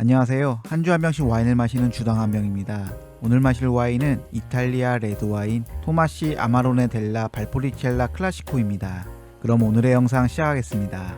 안녕하세요. 한 주 한 병씩 와인을 마시는 주당 한 병입니다. 오늘 마실 와인은 이탈리아 레드 와인 토마시 아마로네 델라 발포리첼라 클라시코입니다. 그럼 오늘의 영상 시작하겠습니다.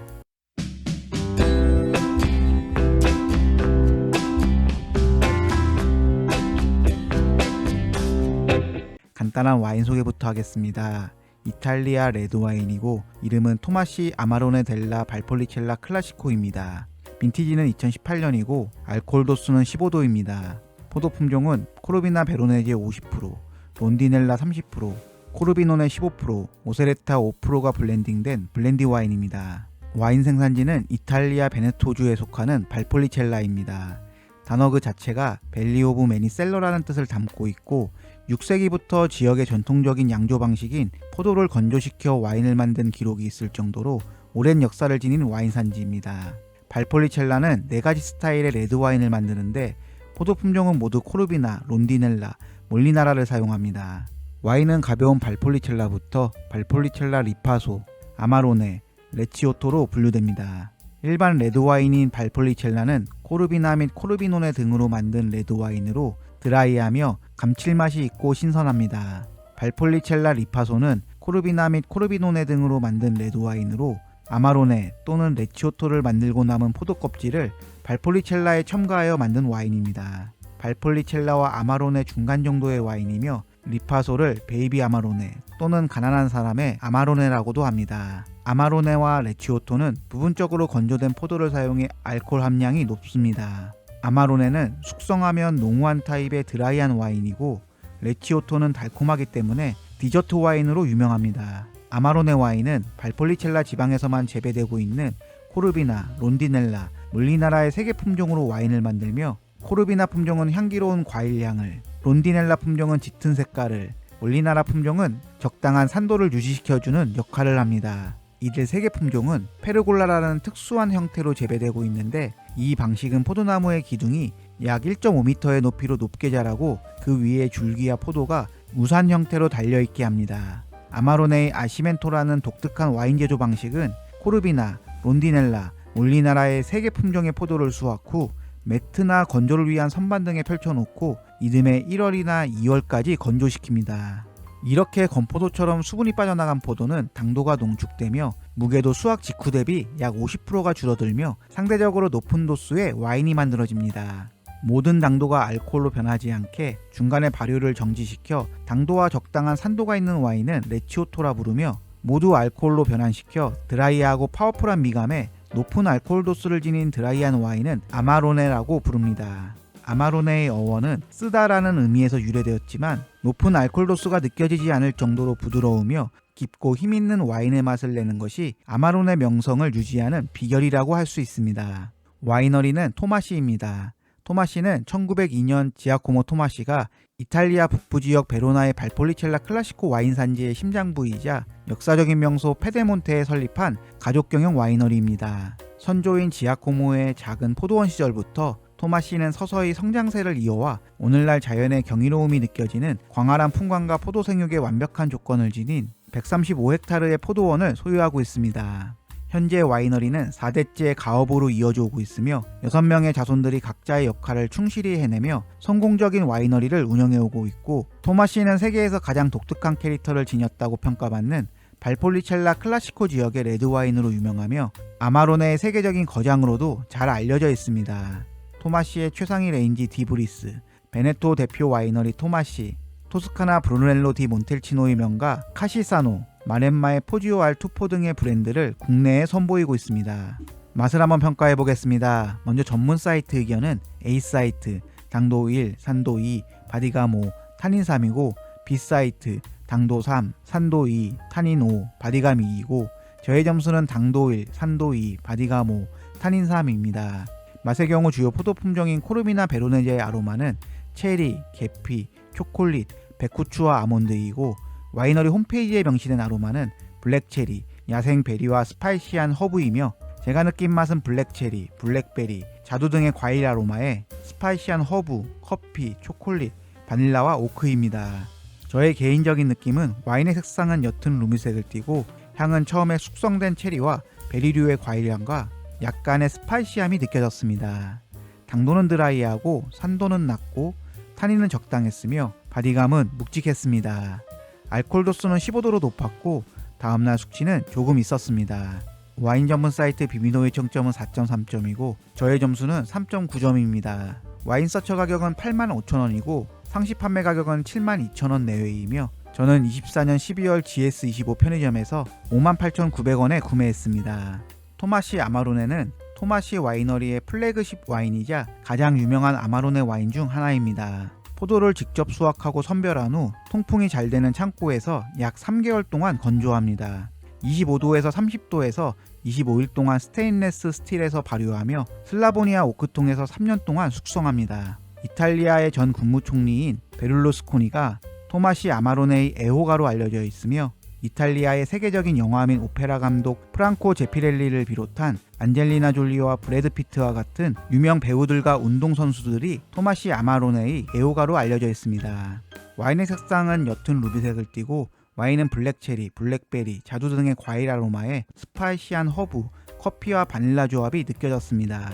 간단한 와인 소개부터 하겠습니다. 이탈리아 레드 와인이고 이름은 토마시 아마로네 델라 발폴리첼라 클라시코입니다. 빈티지는 2018년이고 알코올 도수는 15도입니다. 포도 품종은 코르비나 베로네제 50%, 론디넬라 30%, 코르비노네 15%, 오세레타 5%가 블렌딩된 블렌디 와인입니다. 와인 생산지는 이탈리아 베네토주에 속하는 발폴리첼라입니다. 단어 그 자체가 벨리 오브 매니 셀러라는 뜻을 담고 있고 6세기부터 지역의 전통적인 양조 방식인 포도를 건조시켜 와인을 만든 기록이 있을 정도로 오랜 역사를 지닌 와인 산지입니다. 발폴리첼라는 네 가지 스타일의 레드 와인을 만드는데 포도 품종은 모두 코르비나, 론디넬라, 몰리나라를 사용합니다. 와인은 가벼운 발폴리첼라부터 발폴리첼라 리파소, 아마로네, 레치오토로 분류됩니다. 일반 레드 와인인 발폴리첼라는 코르비나 및 코르비노네 등으로 만든 레드 와인으로 드라이하며 감칠맛이 있고 신선합니다. 발폴리첼라 리파소는 코르비나 및 코르비노네 등으로 만든 레드 와인으로 아마로네 또는 레치오토를 만들고 남은 포도 껍질을 발폴리첼라에 첨가하여 만든 와인입니다. 발폴리첼라와 아마로네 중간 정도의 와인이며 리파소를 베이비 아마로네 또는 가난한 사람의 아마로네라고도 합니다. 아마로네와 레치오토는 부분적으로 건조된 포도를 사용해 알코올 함량이 높습니다. 아마로네는 숙성하면 농후한 타입의 드라이한 와인이고 레치오토는 달콤하기 때문에 디저트 와인으로 유명합니다. 아마로네 와인은 발폴리첼라 지방에서만 재배되고 있는 코르비나, 론디넬라, 물리나라의 세계 품종으로 와인을 만들며 코르비나 품종은 향기로운 과일 향을, 론디넬라 품종은 짙은 색깔을, 몰리나라 품종은 적당한 산도를 유지시켜주는 역할을 합니다. 이들 세계 품종은 페르골라라는 특수한 형태로 재배되고 있는데 이 방식은 포도나무의 기둥이 약 1.5m의 높이로 높게 자라고 그 위에 줄기와 포도가 우산 형태로 달려있게 합니다. 아마로네의 아시멘토라는 독특한 와인 제조 방식은 코르비나, 론디넬라, 몰리나라의 세계 품종의 포도를 수확 후 매트나 건조를 위한 선반 등에 펼쳐놓고 이듬해 1월이나 2월까지 건조시킵니다. 이렇게 건포도처럼 수분이 빠져나간 포도는 당도가 농축되며 무게도 수확 직후 대비 약 50%가 줄어들며 상대적으로 높은 도수의 와인이 만들어집니다. 모든 당도가 알코올로 변하지 않게 중간에 발효를 정지시켜 당도와 적당한 산도가 있는 와인은 레치오토라 부르며 모두 알코올로 변환시켜 드라이하고 파워풀한 미감에 높은 알코올 도수를 지닌 드라이한 와인은 아마로네라고 부릅니다. 아마로네의 어원은 쓰다라는 의미에서 유래되었지만 높은 알코올 도수가 느껴지지 않을 정도로 부드러우며 깊고 힘있는 와인의 맛을 내는 것이 아마로네 명성을 유지하는 비결이라고 할 수 있습니다. 와이너리는 토마시입니다. 토마시는 1902년 지아코모 토마시가 이탈리아 북부 지역 베로나의 발폴리첼라 클라시코 와인 산지의 심장부이자 역사적인 명소 페데몬테에 설립한 가족 경영 와이너리입니다. 선조인 지아코모의 작은 포도원 시절부터 토마시는 서서히 성장세를 이어와 오늘날 자연의 경이로움이 느껴지는 광활한 풍광과 포도 생육의 완벽한 조건을 지닌 135헥타르의 포도원을 소유하고 있습니다. 현재 와이너리는 4대째 가업으로 이어져 오고 있으며 6명의 자손들이 각자의 역할을 충실히 해내며 성공적인 와이너리를 운영해 오고 있고 토마시는 세계에서 가장 독특한 캐릭터를 지녔다고 평가받는 발폴리첼라 클라시코 지역의 레드와인으로 유명하며 아마로네의 세계적인 거장으로도 잘 알려져 있습니다. 토마시의 최상위 레인지 디브리스, 베네토 대표 와이너리 토마시, 토스카나 브루넬로 디 몬텔치노의 명가 카시사노, 마렌마의 포지오 알 투포 등의 브랜드를 국내에 선보이고 있습니다. 맛을 한번 평가해 보겠습니다. 먼저 전문 사이트 의견은 A 사이트, 당도 1, 산도 2, 바디감 5, 탄닌 3이고 B 사이트, 당도 3, 산도 2, 탄닌 5, 바디감 2이고 저의 점수는 당도 1, 산도 2, 바디감 5, 탄닌 3입니다. 맛의 경우 주요 포도 품종인 코르미나 베로네제의 아로마는 체리, 계피, 초콜릿, 백후추와 아몬드이고 와이너리 홈페이지에 명시된 아로마는 블랙체리, 야생 베리와 스파이시한 허브이며 제가 느낀 맛은 블랙체리, 블랙베리, 자두 등의 과일 아로마에 스파이시한 허브, 커피, 초콜릿, 바닐라와 오크입니다. 저의 개인적인 느낌은 와인의 색상은 옅은 루미색을 띠고 향은 처음에 숙성된 체리와 베리류의 과일향과 약간의 스파이시함이 느껴졌습니다. 당도는 드라이하고 산도는 낮고 탄닌은 적당했으며 바디감은 묵직했습니다. 알코올 도수는 15도로 높았고 다음날 숙취는 조금 있었습니다. 와인 전문 사이트 비비노의 청점은 4.3점이고 저의 점수는 3.9점입니다. 와인 서처 가격은 85,000원이고 상시 판매 가격은 72,000원 내외이며 저는 24년 12월 GS25 편의점에서 58,900원에 구매했습니다. 토마시 아마로네는 토마시 와이너리의 플래그십 와인이자 가장 유명한 아마로네 와인 중 하나입니다. 포도를 직접 수확하고 선별한 후 통풍이 잘 되는 창고에서 약 3개월 동안 건조합니다. 25도에서 30도에서 25일 동안 스테인레스 스틸에서 발효하며 슬라보니아 오크통에서 3년 동안 숙성합니다. 이탈리아의 전 국무총리인 베룰로스코니가 토마시 아마로네의 애호가로 알려져 있으며 이탈리아의 세계적인 영화민 오페라 감독 프랑코 제피렐리를 비롯한 안젤리나 졸리와 브래드 피트와 같은 유명 배우들과 운동선수들이 토마시 아마로네의 애호가로 알려져 있습니다. 와인의 색상은 옅은 루비색을 띠고 와인은 블랙체리, 블랙베리, 자두 등의 과일 아로마에 스파이시한 허브, 커피와 바닐라 조합이 느껴졌습니다.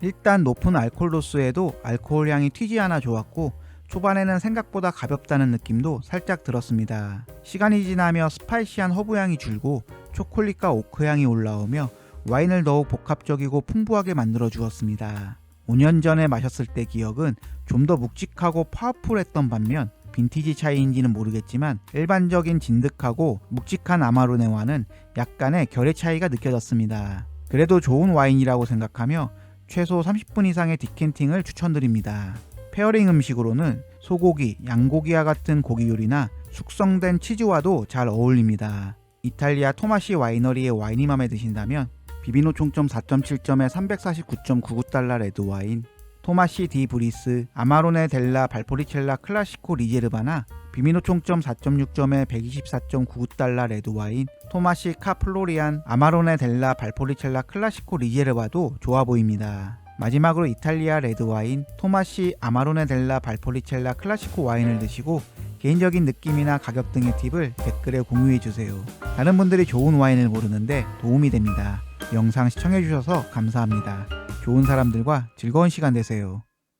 일단 높은 알코올 도수에도 알코올 향이 튀지 않아 좋았고 초반에는 생각보다 가볍다는 느낌도 살짝 들었습니다. 시간이 지나며 스파이시한 허브 향이 줄고 초콜릿과 오크 향이 올라오며 와인을 더욱 복합적이고 풍부하게 만들어 주었습니다. 5년 전에 마셨을 때 기억은 좀 더 묵직하고 파워풀했던 반면 빈티지 차이인지는 모르겠지만 일반적인 진득하고 묵직한 아마로네와는 약간의 결의 차이가 느껴졌습니다. 그래도 좋은 와인이라고 생각하며 최소 30분 이상의 디켄팅을 추천드립니다. 페어링 음식으로는 소고기, 양고기와 같은 고기 요리나 숙성된 치즈와도 잘 어울립니다. 이탈리아 토마시 와이너리의 와인이 마음에 드신다면 비비노 총점 4.7점에 349.99달러 레드 와인, 토마시 디 브리스, 아마로네 델라 발포리첼라 클라시코 리제르바나 비미노 총점 4.6점에 124.99달러 레드 와인, 토마시 카 플로리안, 아마로네 델라 발포리첼라 클라시코 리제르바도 좋아 보입니다. 마지막으로 이탈리아 레드 와인, 토마시 아마로네 델라 발포리첼라 클라시코 와인을 드시고 개인적인 느낌이나 가격 등의 팁을 댓글에 공유해 주세요. 다른 분들이 좋은 와인을 고르는데 도움이 됩니다. 영상 시청해 주셔서 감사합니다. 좋은 사람들과 즐거운 시간 되세요.